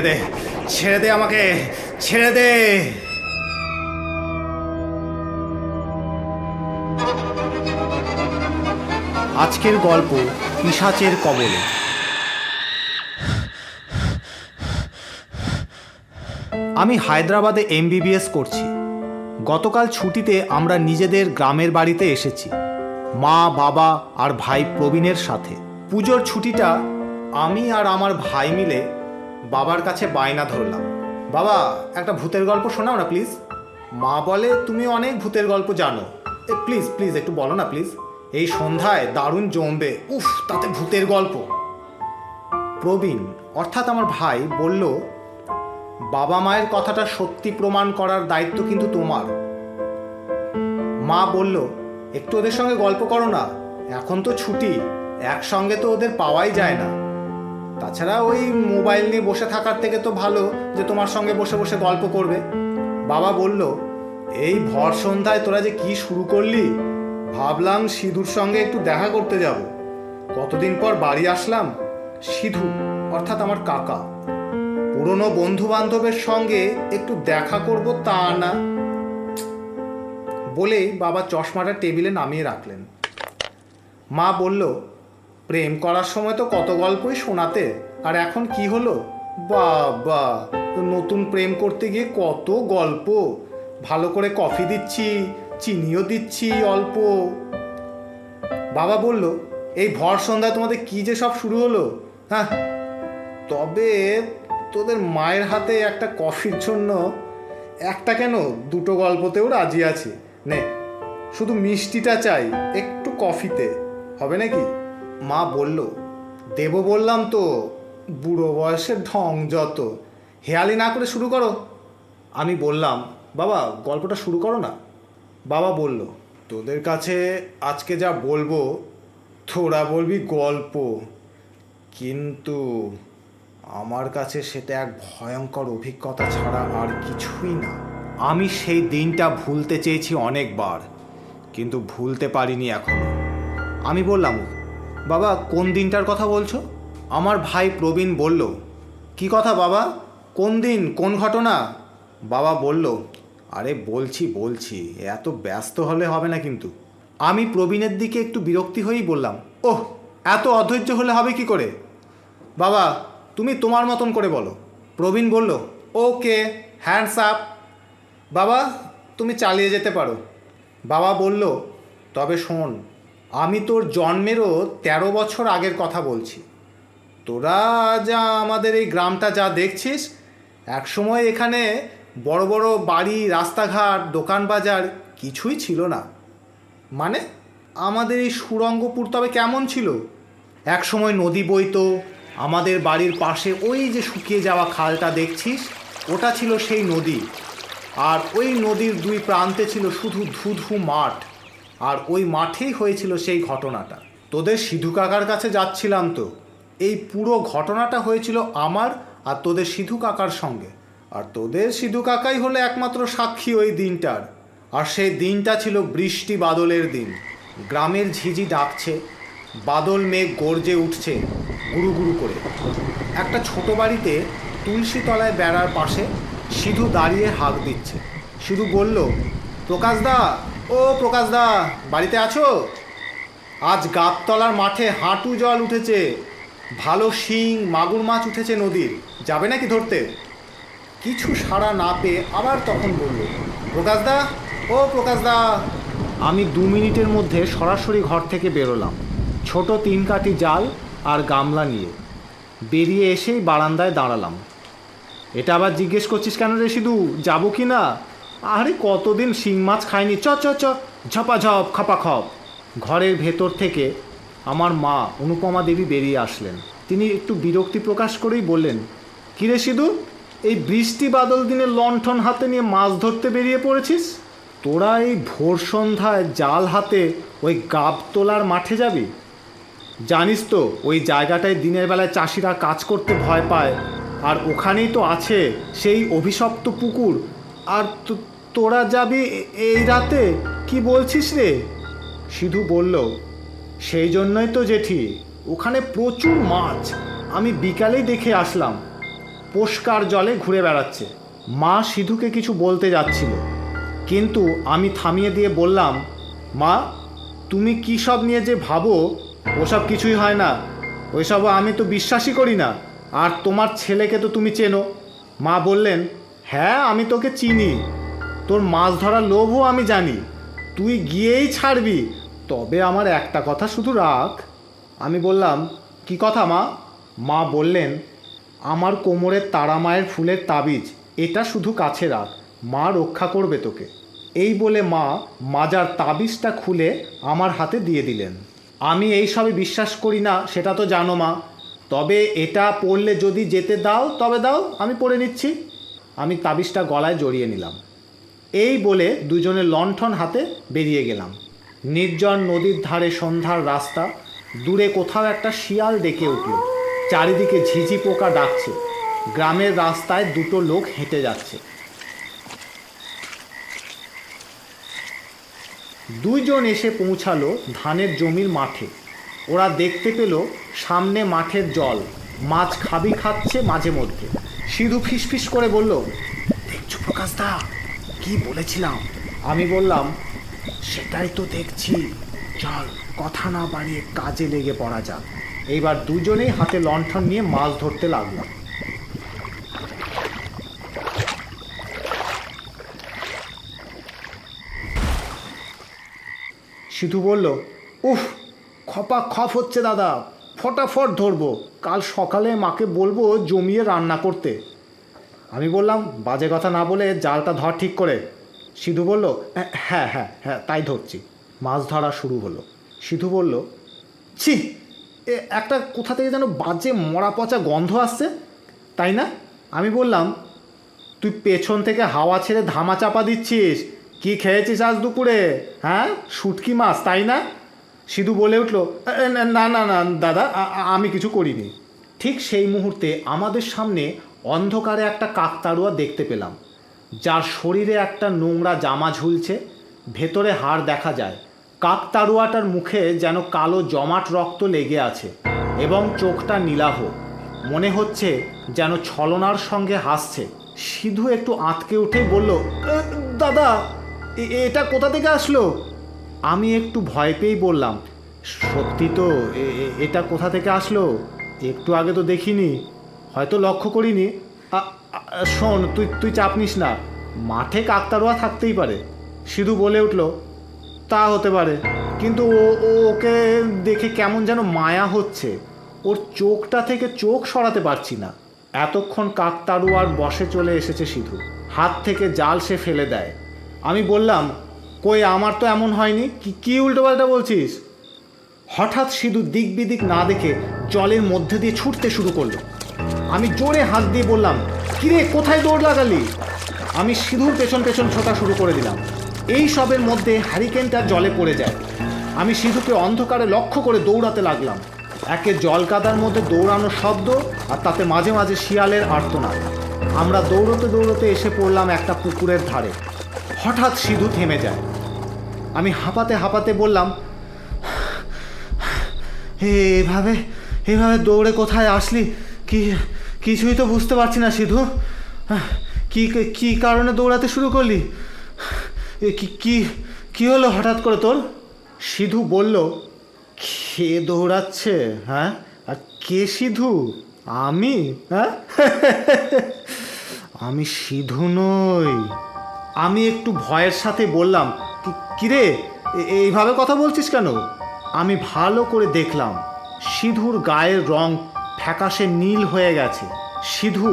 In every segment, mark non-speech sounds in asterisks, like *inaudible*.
ছেড়ে দে ছেড়ে দে আমাকে, ছেড়ে দে। আজকের গল্প পিসাচের কবলে। আমি হায়দ্রাবাদে এমবিবিএস করছি। গতকাল ছুটিতে আমরা নিজেদের গ্রামের বাড়িতে এসেছি, মা, বাবা আর ভাই প্রবীণের সাথে। পুজোর ছুটিটা আমি আর আমার ভাই মিলে বাবার কাছে বায়না ধরলাম। বাবা, একটা ভূতের গল্প শোনাও না প্লিজ মা বলে, তুমি অনেক ভূতের গল্প জানো। এ প্লিজ প্লিজ একটু বলো না প্লিজ এই সন্ধ্যায় দারুণ জমবে। উফ, তাতে ভূতের গল্প। প্রবীণ, অর্থাৎ আমার ভাই, বলল, বাবা মায়ের কথাটা সত্যি প্রমাণ করার দায়িত্ব কিন্তু তোমার। মা বলল, একটু ওদের সঙ্গে গল্প করো না। এখন তো ছুটি। একসঙ্গে তো ওদের পাওয়াই যায় না। তাছাড়া ওই মোবাইল নিয়ে বসে থাকার থেকে তো ভালো যে তোমার সঙ্গে বসে বসে গল্প করবে। বাবা বলল, এই ভর সন্ধ্যায় তোরা যে কি শুরু করলি? ভাবলাম সিধুর সঙ্গে একটু দেখা করতে যাব। কতদিন পর বাড়ি আসলাম? সিধু, অর্থাৎ আমার কাকা। পুরনো বন্ধু বান্ধবের সঙ্গে একটু দেখা করব তা না। বলেই বাবা চশমাটা টেবিলে নামিয়ে রাখলেন। মা বলল প্রেম করার সময় তো কত গল্পই শোনাতে। আর এখন কি হলো? বাবা নতুন প্রেম করতে গিয়ে কত গল্প। ভালো করে কফি দিচ্ছি, চিনিও দিচ্ছি অল্প। বাবা বলল, এই ভর সন্ধ্যায় তোমাদের কি যে সব শুরু হলো? হ্যাঁ তবে তোদের মায়ের হাতে একটা কফির জন্য একটা কেন দুটো গল্পতেও রাজি আছে। নে, শুধু মিষ্টিটা চাই, একটু কফিতে, হবে নাকি? মা বলল, দেব বললাম তো, বুড়ো বয়সের ঢং যত। হেয়ালি না করে শুরু করো। আমি বললাম, বাবা, গল্পটা শুরু করো না। বাবা বলল, তোদের কাছে আজকে যা বলব, তোরা বলবি গল্প। কিন্তু আমার কাছে সেটা এক ভয়ঙ্কর অভিজ্ঞতা ছাড়া আর কিছুই না। আমি সেই দিনটা ভুলতে চেয়েছি অনেকবার, কিন্তু ভুলতে পারিনি এখনও। আমি বললাম বাবা, কোন দিনটার কথা বলছো? আমার ভাই প্রবীণ বলল, কি কথা বাবা? কোন দিন? কোন ঘটনা? বাবা বলল, আরে বলছি বলছি, এত ব্যস্ত হলে হবে না কিন্তু। আমি প্রবীণের দিকে একটু বিরক্তি হয়েই বললাম, ওহ, এত অধৈর্য হলে হবে কি করে? বাবা, তুমি তোমার মতন করে বলো। প্রবীণ বলল, ওকে হ্যান্ডস আপ বাবা, তুমি চালিয়ে যেতে পারো। বাবা বলল, তবে শোন আমি তোর জন্মেরও তেরো বছর আগের কথা বলছি। তোরা যা আমাদের এই গ্রামটা যা দেখছিস, একসময় এখানে বড় বড় বাড়ি, রাস্তাঘাট, দোকান বাজার কিছুই ছিল না। মানে আমাদের এই সুরঙ্গপুর তবে কেমন ছিল? এক সময় নদী বইতো, আমাদের বাড়ির পাশে ওই যে শুকিয়ে যাওয়া খালটা দেখছিস, ওটা ছিল সেই নদী। আর ওই নদীর দুই প্রান্তে ছিল শুধু ধুধু মাঠ। আর ওই মাঠেই হয়েছিল সেই ঘটনাটা। তোদের সিধু কাকার কাছে যাচ্ছিলাম তো। এই পুরো ঘটনাটা হয়েছিল আমার আর তোদের সিধু কাকার সঙ্গে। আর তোদের সিধু কাকাই হলো একমাত্র সাক্ষী ওই দিনটার। আর সেই দিনটা ছিল বৃষ্টি বাদলের দিন। গ্রামের ঝিঝি ডাকছে, বাদল মেঘ গর্জে উঠছে গুরু গুরু করে। একটা ছোট বাড়িতে তুলসী তলায় বেড়ার পাশে সিধু দাঁড়িয়ে হাঁক দিচ্ছে। সিধু বলল প্রকাশদা ও প্রকাশ দা, বাড়িতে আছো? আজ গাবতলার মাঠে হাঁটু জল উঠেছে। ভালো শিং, মাগুর মাছ উঠেছে নদীর। যাবে নাকি ধরতে? কিছু সাড়া না পেয়ে আবার তখন বলল প্রকাশদা ও প্রকাশদা আমি দু মিনিটের মধ্যে সরাসরি ঘর থেকে বেরোলাম। ছোট তিন কাঠি জাল আর গামলা নিয়ে। বেরিয়ে এসেই বারান্দায় দাঁড়ালাম। এটা আবার জিজ্ঞেস করছিস কেন রে সিধু? যাব কি না? আরে কতদিন শিং মাছ খায়নি চ চ চ। খাপা খপ ঘরের ভেতর থেকে আমার মা অনুপমা দেবী বেরিয়ে আসলেন। তিনি একটু বিরক্তি প্রকাশ করেই বললেন, কিরে সিধু, এই বৃষ্টি বাদল দিনে লণ্ঠন হাতে নিয়ে মাছ ধরতে বেরিয়ে পড়েছিস? তোরা এই ভোর সন্ধ্যায় জাল হাতে ওই গাব তোলার মাঠে যাবি? জানিস তো, ওই জায়গাটায় দিনের বেলায় চাষিরা কাজ করতে ভয় পায়, আর ওখানেই তো আছে সেই অভিশপ্ত পুকুর। আর তোরা যাবি এই রাতে? কি বলছিস রে? সিধু বলল, সেই জন্যই তো জেঠি, ওখানে প্রচুর মাছ। আমি বিকালেই দেখে আসলাম। পোষ্কার জলে ঘুরে বেড়াচ্ছে। মা সিধুকে কিছু বলতে যাচ্ছিল। কিন্তু আমি থামিয়ে দিয়ে বললাম, মা, তুমি কী সব নিয়ে যে ভাবো? ওসব কিছুই হয় না। ওইসব আমি তো বিশ্বাসই করি না। আর তোমার ছেলেকে তো তুমি চেনো। মা বললেন হ্যাঁ আমি তোকে চিনি। তোর মাছ ধরার লোভও আমি জানি। তুই গিয়েই ছাড়বি। তবে আমার একটা কথা শুধু রাখ। আমি বললাম, কি কথা মা? মা বললেন, আমার কোমরের তারামায়ের ফুলের তাবিজ, এটা শুধু কাছে রাখ। মা রক্ষা করবে তোকে। এই বলে মা মাজার তাবিজটা খুলে আমার হাতে দিয়ে দিলেন। আমি এই সবে বিশ্বাস করি না, সেটা তো জানো মা। তবে এটা পড়লে যদি যেতে দাও, তবে দাও, আমি পড়ে নিচ্ছি। আমি তাবিজটা গলায় জড়িয়ে নিলাম। এই বলে দুজনে লণ্ঠন হাতে বেরিয়ে গেলাম। নির্জন নদীর ধারে সন্ধ্যার রাস্তা, দূরে কোথাও একটা শিয়াল ডেকে উঠল। চারিদিকে ঝিঝি পোকা ডাকছে। গ্রামের রাস্তায় দুটো লোক হেঁটে যাচ্ছে। দুইজন এসে পৌঁছালো ধানের জমির মাঠে। ওরা দেখতে পেল সামনে মাঠের জল, মাছ খাবি খাচ্ছে মাঝে মধ্যে। সিধু ফিসফিস করে বলল, দেখছ প্রকাশ দা কি বলেছিলাম? আমি বললাম, সেটাই তো দেখছি। চল, কথা না বাড়িয়ে কাজে লেগে পড়া যাক। এইবার দুজনেই হাতে লণ্ঠন নিয়ে মাছ ধরতে লাগলাম সিধু বলল, উফ, খপা খপ হচ্ছে দাদা। ফটাফট ধরবো। কাল সকালে মাকে বলব জমিয়ে রান্না করতে। আমি বললাম বাজে কথা না বলে জালটা ধর ঠিক করে। সিধু বলল হ্যাঁ হ্যাঁ হ্যাঁ তাই ধরছি। মাছ ধরা শুরু হলো। সিধু বলল ছি এ একটা কোথা থেকে যেন বাজে মরা পচা গন্ধ আসছে তাই না? আমি বললাম তুই পেছন থেকে হাওয়া ছেড়ে ধামা চাপা দিচ্ছিস কি খেয়েছিস আজ দুপুরে? হ্যাঁ শুটকি মাছ তাই না? সিধু বলে উঠল "এ, না না না দাদা আমি কিছু করিনি। ঠিক সেই মুহূর্তে আমাদের সামনে অন্ধকারে একটা কাকতাড়ুয়া দেখতে পেলাম, যার শরীরে একটা নোংরা জামা ঝুলছে, ভেতরে হাড় দেখা যায়। কাকতাড়ুয়াটার মুখে যেন কালো জমাট রক্ত লেগে আছে এবং চোখটা নীলাভ। মনে হচ্ছে যেন ছলনার সঙ্গে হাসছে। সিধু একটু আঁতকে উঠেই বলল দাদা এটা কোথা থেকে আসলো? আমি একটু ভয় পেয়েই বললাম, সত্যি তো এটা কোথা থেকে আসলো? একটু আগে তো দেখিনি। হয়তো লক্ষ্য করিনি। শোন, তুই তুই চাপ নিস না। মাঠে কাকতারোয়া থাকতেই পারে। সিধু বলে উঠল, তা হতে পারে। কিন্তু ও ওকে দেখে কেমন যেন মায়া হচ্ছে। ওর চোখটা থেকে চোখ সরাতে পারছি না। এতক্ষণ কাকতাড়ুয়ার বসে চলে এসেছে সিধু। হাত থেকে জাল সে ফেলে দেয়। আমি বললাম, কই, আমার তো এমন হয়নি? কি, কী উল্টোপাল্টা বলছিস? হঠাৎ সিধু দিক বিদিক না দেখে জলের মধ্যে দিয়ে ছুটতে শুরু করল। আমি জোরে হাত দিয়ে বললাম, কিরে, কোথায় দৌড় লাগালি? আমি সিধুর পেছন পেছন ছোটা শুরু করে দিলাম। এই সবের মধ্যে হ্যারিকেনটা জলে পড়ে যায়। আমি সিধুকে অন্ধকারে লক্ষ্য করে দৌড়াতে লাগলাম। একে জল কাদার মধ্যে দৌড়ানোর শব্দ আর তাতে মাঝে মাঝে শিয়ালের আর্তনাদ। আমরা দৌড়তে দৌড়তে এসে পড়লাম একটা পুকুরের ধারে। হঠাৎ সিধু থেমে যায়। আমি হাঁপাতে হাঁপাতে বললাম এভাবে এভাবে দৌড়ে কোথায় আসলি? কি, কিছুই তো বুঝতে পারছি না, সিধু। কি কি কারণে দৌড়াতে শুরু করলি? কি কি হলো হঠাৎ করে তোর? সিধু বলল, কে দৌড়াচ্ছে হ্যাঁ? আর কে সিধু? আমি? হ্যাঁ? *laughs* আমি সিধু নই। আমি একটু ভয়ের সাথে বললাম, "কি- কিরে এইভাবে কথা বলছিস কেন? আমি ভালো করে দেখলাম, সিধুর গায়ের রং ফ্যাকাশে নীল হয়ে গেছে। সিধু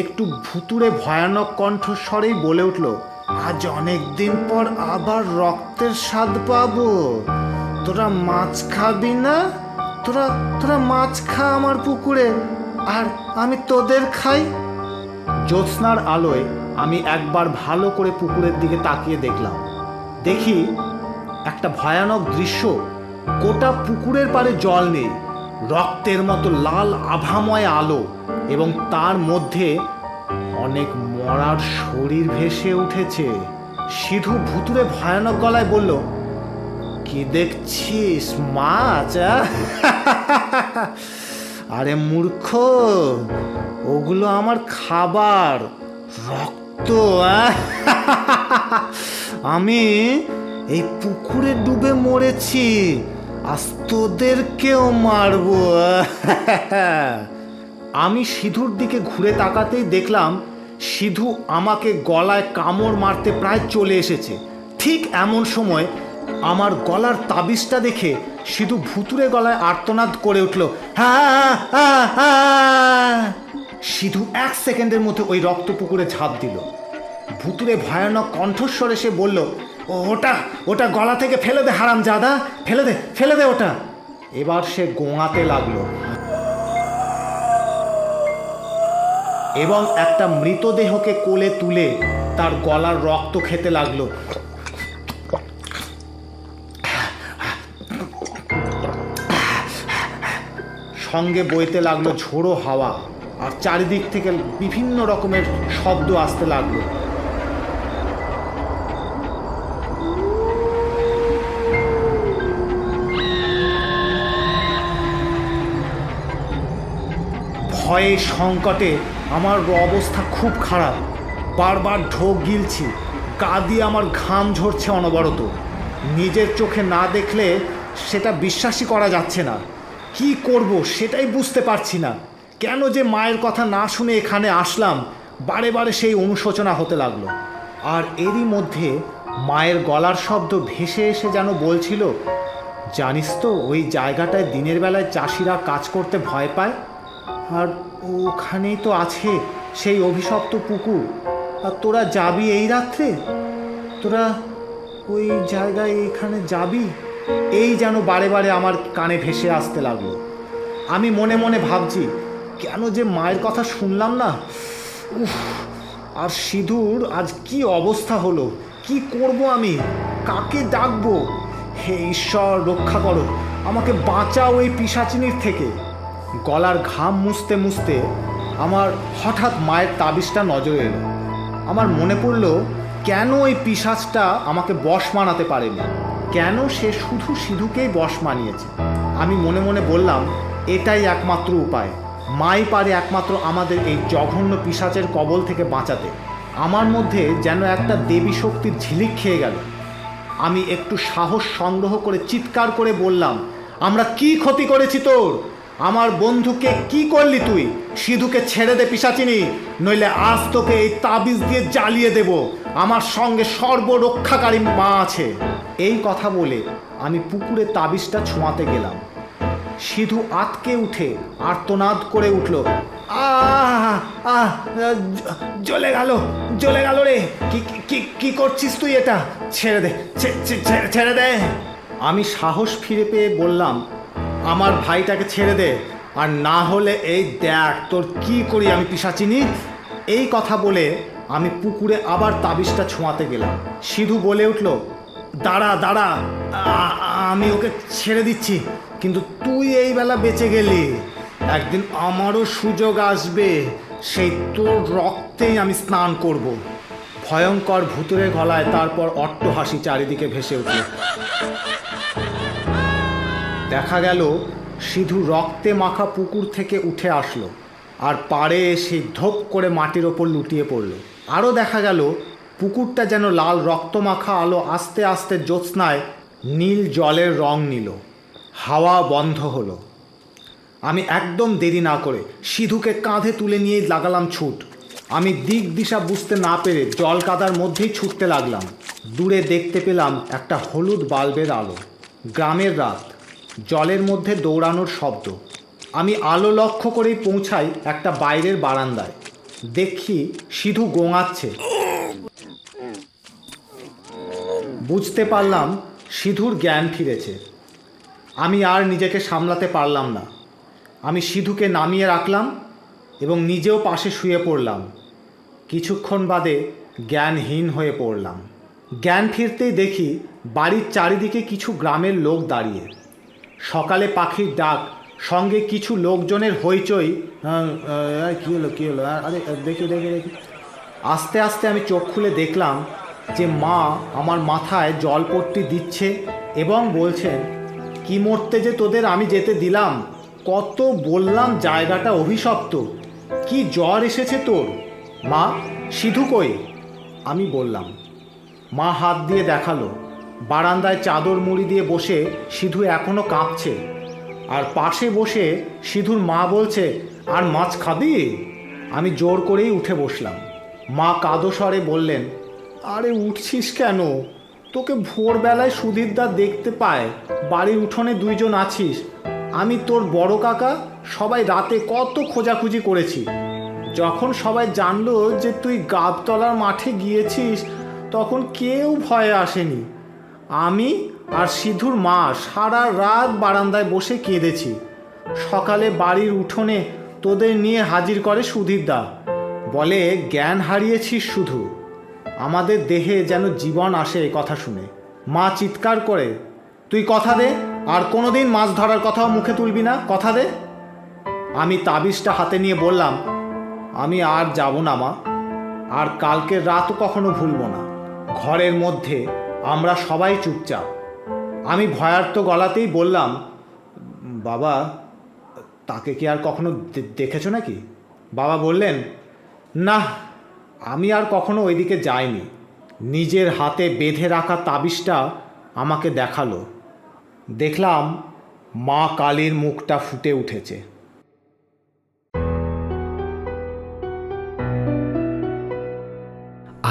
একটু ভুতুরে ভয়ানক কণ্ঠস্বরেই বলে উঠল, আজ অনেক দিন পর আবার রক্তের স্বাদ পাবো। তোরা মাছ খাবি না? তোরা তোরা মাছ খা আমার পুকুরে, আর আমি তোদের খাই? জ্যোৎস্নার আলোয় আমি একবার ভালো করে পুকুরের দিকে তাকিয়ে দেখলাম। দেখি একটা ভয়ানক দৃশ্য, গোটা পুকুরের পাড়ে জল নেই। রক্তের মতো লাল আভাময় আলো এবং তার মধ্যে অনেক মরার শরীর ভেসে উঠেছে। সিধু ভুতুরে ভয়ানক গলায় বলল, কি দেখছিস মাছ আরে মূর্খ, ওগুলো আমার খাবার, রক্ত আমি এই পুকুরে ডুবে মরেছি আজ তোদেরকেও মারবো। আমি সিধুর দিকে ঘুরে তাকাতেই দেখলাম সিধু আমাকে গলায় কামড় মারতে প্রায় চলে এসেছে। ঠিক এমন সময় আমার গলার তাবিজটা দেখে সিধু ভুতুরে গলায় আর্তনাদ করে উঠল সিধু এক সেকেন্ডের মধ্যে ওই রক্ত পুকুরে ঝাঁপ দিল। ভুতুরে ভয়ানক কণ্ঠস্বরে সে বলল "ও, ওটা ওটা গলা থেকে ফেলে দে হারাম জাদা ফেলে দে ফেলে দে ওটা। এবার সে গোঙাতে লাগল। এবং একটা মৃতদেহকে কোলে তুলে তার গলার রক্ত খেতে লাগল। সঙ্গে বইতে লাগল ঝোড়ো হাওয়া। আর চারিদিক থেকে বিভিন্ন রকমের শব্দ আসতে লাগল। ভয়ে সংকটে আমার অবস্থা খুব খারাপ। বারবার ঢোক গিলছি, গা দিয়ে আমার ঘাম ঝরছে অনবরত। নিজের চোখে না দেখলে সেটা বিশ্বাসই করা যাচ্ছে না। কি করব সেটাই বুঝতে পারছি না। কেন যে মায়ের কথা না শুনে এখানে আসলাম, বারে বারে সেই অনুশোচনা হতে লাগল। আর এরই মধ্যে মায়ের গলার শব্দ ভেসে এসে যেন বলছিল, জানিস তো, ওই জায়গাটায় দিনের বেলায় চাষিরা কাজ করতে ভয় পায়? আর ওখানেই তো আছে সেই অভিশপ্ত পুকুর। আর তোরা যাবি এই রাত্রে? তোরা ওই জায়গায় এখানে যাবি? এই যেন বারে বারে আমার কানে ভেসে আসতে লাগল। আমি মনে মনে ভাবছি, কেন যে মায়ের কথা শুনলাম না? উফ, আর সিধুর আজ কি অবস্থা হলো? কি করব আমি? কাকে ডাকবো? হে ঈশ্বর, রক্ষা করো। আমাকে বাঁচাও এই পিসাচিনির থেকে। গলার ঘাম মুছতে মুছতে আমার হঠাৎ মায়ের তাবিজটা নজরে এলো। আমার মনে পড়ল, কেন ওই পিসাজটা আমাকে বশ মানাতে পারেনি? কেন সে শুধু সিধুকেই বশ মানিয়েছে? আমি মনে মনে বললাম, এটাই একমাত্র উপায়। মাই পারে একমাত্র আমাদের এই জঘন্য পিসাচের কবল থেকে বাঁচাতে। আমার মধ্যে যেন একটা দেবী শক্তির ঝিলিক খেয়ে গেল। আমি একটু সাহস সংগ্রহ করে চিৎকার করে বললাম, আমরা কি ক্ষতি করেছি তোর? আমার বন্ধুকে কি করলি তুই? সিধুকে ছেড়ে দে পিসাচিনি, নইলে আজ তোকে এই তাবিজ দিয়ে জ্বালিয়ে দেব। আমার সঙ্গে সর্বরক্ষাকারী মা আছে। এই কথা বলে আমি পুকুরে তাবিজটা ছোঁয়াতে গেলাম। সিধু আতকে উঠে আর্তনাদ করে উঠল জ্বলে গেল জ্বলে গেল রে। কি, কি- কি করছিস তুই এটা? ছেড়ে দে ছেড়ে দে। আমি সাহস ফিরে পেয়ে বললাম আমার ভাইটাকে ছেড়ে দে। আর না হলে এই দেখ, তোর কি করি আমি পিসাচিনি? এই কথা বলে আমি পুকুরে আবার তাবিজটা ছোঁয়াতে গেলাম। সিধু বলে উঠল, দাঁড়া দাঁড়া আমি ওকে ছেড়ে দিচ্ছি, কিন্তু তুই এই বেলা বেঁচে গেলি। একদিন আমারও সুযোগ আসবে, সেই তোর রক্তেই আমি স্নান করব। ভয়ঙ্কর ভূতুরে গলায় তারপর অট্টহাসি চারিদিকে ভেসে উঠল। দেখা গেল, সিধু রক্তে মাখা পুকুর থেকে উঠে আসলো আর পাড়ে এসে ধোপ করে মাটির ওপর লুটিয়ে পড়ল। আরও দেখা গেল, পুকুরটা যেন লাল রক্তমাখা আলো আস্তে আস্তে জ্যোৎস্নায় নীল জলের রং নিল। হাওয়া বন্ধ হলো। আমি একদম দেরি না করে সিধুকে কাঁধে তুলে নিয়ে লাগালাম ছুট। আমি দিক দিশা বুঝতে না পেরে জল কাদার মধ্যেই ছুটতে লাগলাম। দূরে দেখতে পেলাম একটা হলুদ বাল্বের আলো। গ্রামের রাত। জলের মধ্যে দৌড়ানোর শব্দ। আমি আলো লক্ষ্য করেই পৌঁছাই একটা বাইরের বারান্দায়। দেখি সিধু গোঙাচ্ছে। বুঝতে পারলাম সিধুর জ্ঞান ফিরেছে। আমি আর নিজেকে সামলাতে পারলাম না। আমি সিধুকে নামিয়ে রাখলাম এবং নিজেও পাশে শুয়ে পড়লাম। কিছুক্ষণ বাদে জ্ঞানহীন হয়ে পড়লাম। জ্ঞান ফিরতেই দেখি বাড়ির চারিদিকে কিছু গ্রামের লোক দাঁড়িয়ে। সকালে পাখির ডাক সঙ্গে কিছু লোকজনের হইচই হ্যাঁ, কী হলো কী হলো আরে দেখি দেখি দেখি। আস্তে আস্তে আমি চোখ খুলে দেখলাম যে মা আমার মাথায় জলপট্টি দিচ্ছে এবং বলছেন কি মরতে যে তোদের আমি যেতে দিলাম? কত বললাম জায়গাটা অভিশপ্ত। কি জ্বর এসেছে তোর? মা সিধু কই? আমি বললাম মা হাত দিয়ে দেখাল। বারান্দায় চাদর মুড়ি দিয়ে বসে সিধু এখনও কাঁপছে। আর পাশে বসে সিধুর মা বলছে, আর মাছ খাবি? আমি জোর করেই উঠে বসলাম। মা কাদো স্বরে বললেন, আরে উঠছিস কেন? তোকে ভোরবেলায় সুধীরদা দেখতে পায়, বাড়ির উঠোনে দুইজন আছিস। আমি তোর বড় কাকা, সবাই রাতে কত খোঁজাখুঁজি করেছি। যখন সবাই জানলো যে তুই গাবতলার মাঠে গিয়েছিস, তখন কেউ ভয়ে আসেনি। আমি আর সিধুর মা সারা রাত বারান্দায় বসে কেঁদেছি। সকালে বাড়ির উঠোনে তোদের নিয়ে হাজির করে সুধীরদা। বলে জ্ঞান হারিয়েছিস শুধু। আমাদের দেহে যেন জীবন আসে এ কথা শুনে। মা চিৎকার করে, তুই কথা দে, আর কোনোদিন মাছ ধরার কথাও মুখে তুলবি না, কথা দে। আমি তাবিজটা হাতে নিয়ে বললাম, আমি আর যাব না মা, আর কালকের রাতও কখনো ভুলবো না। ঘরের মধ্যে আমরা সবাই চুপচাপ। আমি ভয়ার্থ গলাতেই বললাম, বাবা, তাকে কি আর কখনো দেখেছ নাকি? বাবা বললেন না আমি আর কখনো ওইদিকে যাইনি। নিজের হাতে বেঁধে রাখা তাবিজটা আমাকে দেখাল। দেখলাম মা কালীর মুখটা ফুটে উঠেছে।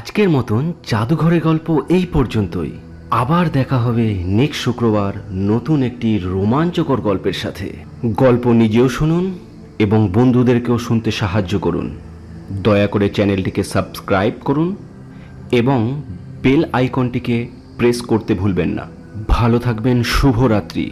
আজকের মতন জাদুঘরের গল্প এই পর্যন্তই। আবার দেখা হবে নেক্সট শুক্রবার নতুন একটি রোমাঞ্চকর গল্পের সাথে। গল্প নিজেও শুনুন এবং বন্ধুদেরকেও শুনতে সাহায্য করুন। দয়া করে চ্যানেলটিকে সাবস্ক্রাইব করুন এবং বেল আইকনটিকে প্রেস করতে ভুলবেন না। ভালো থাকবেন, শুভরাত্রি।